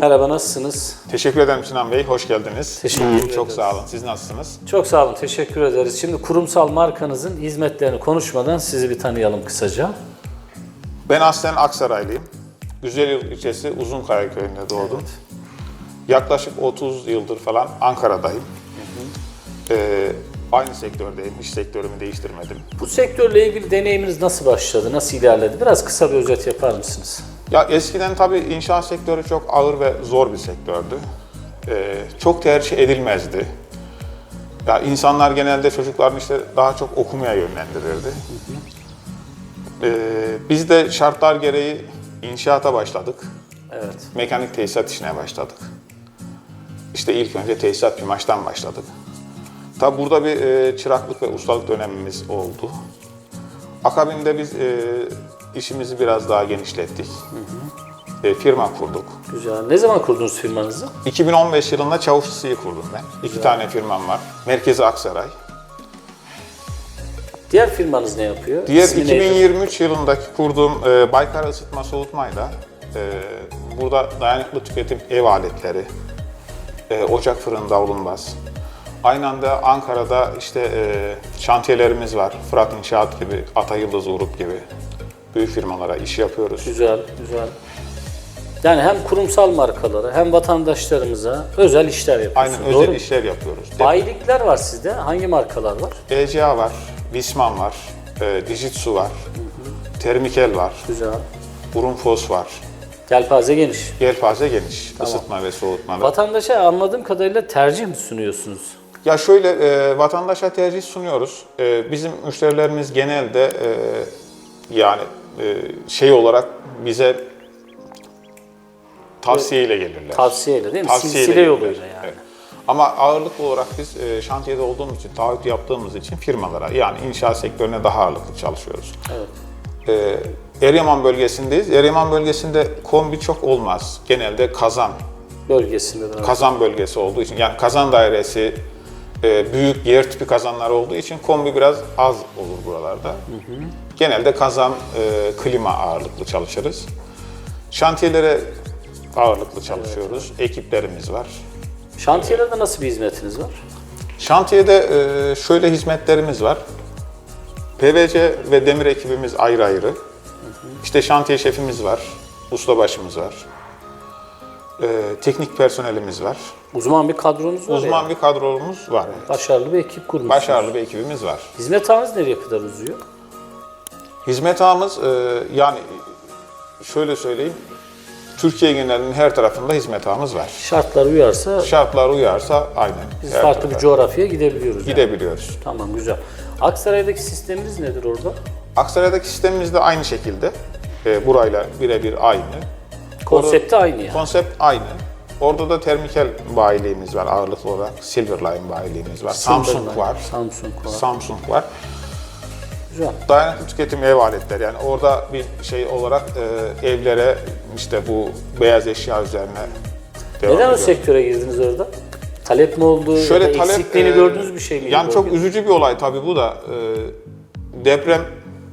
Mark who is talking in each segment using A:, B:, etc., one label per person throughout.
A: Merhaba nasılsınız?
B: Teşekkür ederim Sinan Bey, hoş geldiniz.
A: Teşekkür ederiz.
B: Çok sağ olun. Siz nasılsınız?
A: Çok sağ olun, teşekkür ederiz. Şimdi kurumsal markanızın hizmetlerini konuşmadan sizi bir tanıyalım kısaca.
B: Ben aslen Aksaraylıyım. Güzelyurt ilçesi Uzunkaya köyünde doğdum. Yaklaşık 30 yıldır falan Ankara'dayım. Ee, aynı sektördeyim, iş sektörümü değiştirmedim.
A: Bu sektörle ilgili deneyiminiz nasıl başladı, nasıl ilerledi? Biraz kısa bir özet yapar mısınız?
B: Ya eskiden tabii inşaat sektörü çok ağır ve zor bir sektördü. Ee, çok tercih edilmezdi. Ya insanlar genelde çocuklarını işte daha çok okumaya yönlendirirdi. Ee, biz de şartlar gereği inşaata başladık.
A: Evet.
B: Mekanik tesisat işine başladık. İşte ilk önce tesisat pimaçtan başladık. Tabi burada bir e, çıraklık ve ustalık dönemimiz oldu. Akabinde biz e, işimizi biraz daha genişlettik. E, firma kurduk.
A: Güzel. Ne zaman kurdunuz firmanızı?
B: 2015 yılında Çavuşlusu'yu kurdum ben. İki tane firmam var. Merkezi Aksaray.
A: Diğer firmanız ne yapıyor?
B: Diğer
A: İsmi neydi?
B: 2023 yılındaki kurduğum e, Baykar Isıtma Soğutmayla e, burada dayanıklı tüketim ev aletleri, e, ocak fırın davlumbaz. Aynı anda Ankara'da işte e, şantiyelerimiz var. Fırat İnşaat gibi, Ata Yıldız Grup gibi büyük firmalara iş yapıyoruz.
A: Güzel, güzel. Yani hem kurumsal markalara hem vatandaşlarımıza özel işler yapıyorsunuz.
B: Aynen
A: doğru
B: özel
A: mu?
B: işler yapıyoruz.
A: Bayilikler var sizde. Hangi markalar var?
B: ECA var, Visman var, e, Dijitsu var, Termikel var,
A: Güzel.
B: Urunfos var.
A: Yelpaze geniş.
B: Yelpaze geniş, ısıtma ve soğutmada.
A: Vatandaşa anladığım kadarıyla tercih mi sunuyorsunuz?
B: Ya şöyle e, vatandaşa tercih sunuyoruz. E, bizim müşterilerimiz genelde e, yani şey olarak bize tavsiyeyle gelirler.
A: Tavsiyeyle değil mi?
B: Tavsiyeyle
A: Silsile
B: gelirler.
A: yoluyla yani.
B: Evet. Ama ağırlıklı olarak biz e, şantiyede olduğumuz için, taahhüt yaptığımız için firmalara yani inşaat sektörüne daha ağırlıklı çalışıyoruz.
A: Evet.
B: E, Eryaman bölgesindeyiz. Eryaman bölgesinde kombi çok olmaz. Genelde kazan,
A: Bölgesinde de
B: kazan bölgesi olduğu için yani kazan dairesi e, büyük yer tipi kazanlar olduğu için kombi biraz az olur buralarda. Genelde kazan, e, klima ağırlıklı çalışırız. Şantiyelere ağırlıklı çalışıyoruz. Ekiplerimiz var.
A: Şantiyelerde nasıl bir hizmetiniz var?
B: Şantiyede e, şöyle hizmetlerimiz var. PVC ve demir ekibimiz ayrı ayrı. İşte şantiye şefimiz var, ustabaşımız var. E, teknik personelimiz var.
A: Uzman bir kadronuz var
B: Uzman
A: ya.
B: bir kadromuz var. evet.
A: Başarılı bir ekip kurmuşsunuz.
B: Başarılı bir ekibimiz var.
A: Hizmet ağınız nereye kadar uzuyor?
B: Hizmet ağımız e, yani şöyle söyleyeyim. Türkiye genelinin her tarafında hizmet ağımız var.
A: Şartlar uyarsa
B: Şartlar uyarsa aynen.
A: biz farklı bir
B: tarafa
A: coğrafyaya gidebiliyoruz. yani.
B: gidebiliyoruz.
A: Tamam güzel. Aksaray'daki sisteminiz nedir orada?
B: Aksaray'daki sistemimiz de aynı şekilde. E, burayla birebir aynı.
A: Konsepti aynı yani.
B: Konsept aynı. Orada da termikel bayiliğimiz var ağırlıklı olarak. Silverline bayiliğimiz var. Samsung
A: Silverline,
B: var.
A: Samsung var.
B: Samsung var.
A: Güzel.
B: Dayanıklı tüketim ev aletleri yani orada bir şey olarak e, evlere işte bu beyaz eşya üzerine devam
A: Neden o
B: ediyor.
A: sektöre girdiniz orada? Talep mi oldu?
B: Şöyle
A: ya da
B: talep
A: eksikliğini
B: e,
A: gördüğünüz bir şey mi?
B: Yani çok üzücü bir olay tabii bu da. E, deprem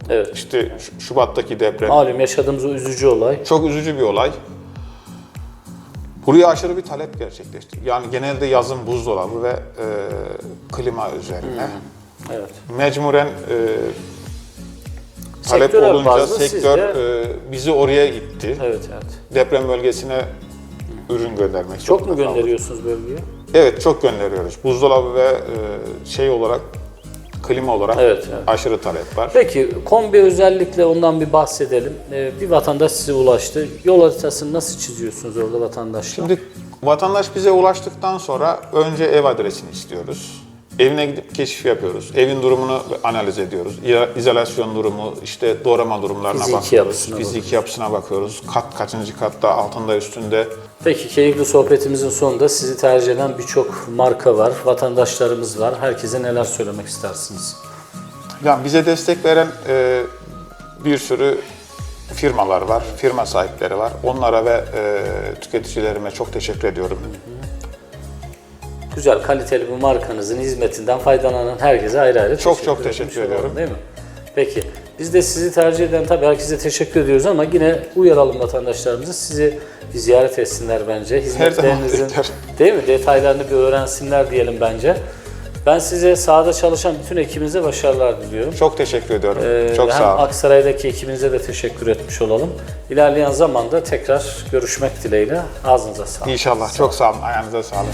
A: Evet.
B: işte Şubat'taki deprem
A: Malum yaşadığımız o üzücü olay.
B: çok üzücü bir olay. Buraya aşırı bir talep gerçekleşti. Yani genelde yazın buzdolabı ve e, klima üzerine.
A: Evet.
B: Mecburen e, talep
A: Sektörel
B: olunca sektör
A: de-
B: e, bizi oraya itti.
A: Evet evet.
B: Deprem bölgesine ürün göndermek
A: Çok mu gönderiyorsunuz bölgeye?
B: Evet çok gönderiyoruz. Buzdolabı ve e, şey olarak klima olarak
A: Evet, evet.
B: aşırı talep var.
A: Peki kombi özellikle ondan bir bahsedelim. Ee, bir vatandaş size ulaştı. Yol haritasını nasıl çiziyorsunuz orada vatandaşla?
B: Şimdi vatandaş bize ulaştıktan sonra önce ev adresini istiyoruz. Evine gidip keşif yapıyoruz. Evin durumunu analiz ediyoruz. İza- İzolasyon durumu, işte doğrama durumlarına
A: Fiziki
B: bakıyoruz.
A: yapısına
B: Fiziki yapısına bakıyoruz. Kat kaçıncı katta, altında, üstünde.
A: Peki keyifli sohbetimizin sonunda sizi tercih eden birçok marka var, vatandaşlarımız var. Herkese neler söylemek istersiniz?
B: Yani bize destek veren e, bir sürü firmalar var, firma sahipleri var. Onlara ve e, tüketicilerime çok teşekkür ediyorum.
A: Güzel, kaliteli bu markanızın hizmetinden faydalanan herkese ayrı ayrı
B: Çok
A: teşekkür
B: çok teşekkür ediyorum.
A: Değil mi? Peki, Biz de sizi tercih eden tabii herkese teşekkür ediyoruz ama yine uyaralım vatandaşlarımızı sizi bir ziyaret etsinler bence. Hizmetlerinizin değil mi detaylarını bir öğrensinler diyelim bence. Ben size sahada çalışan bütün ekibinize başarılar diliyorum.
B: Çok teşekkür ediyorum.
A: Ee,
B: Çok
A: hem
B: sağ olun.
A: Aksaray'daki ekibinize de teşekkür etmiş olalım. İlerleyen zamanda tekrar görüşmek dileğiyle. Ağzınıza sağlık.
B: İnşallah. Çok sağ olun. Ayağınıza sağlık.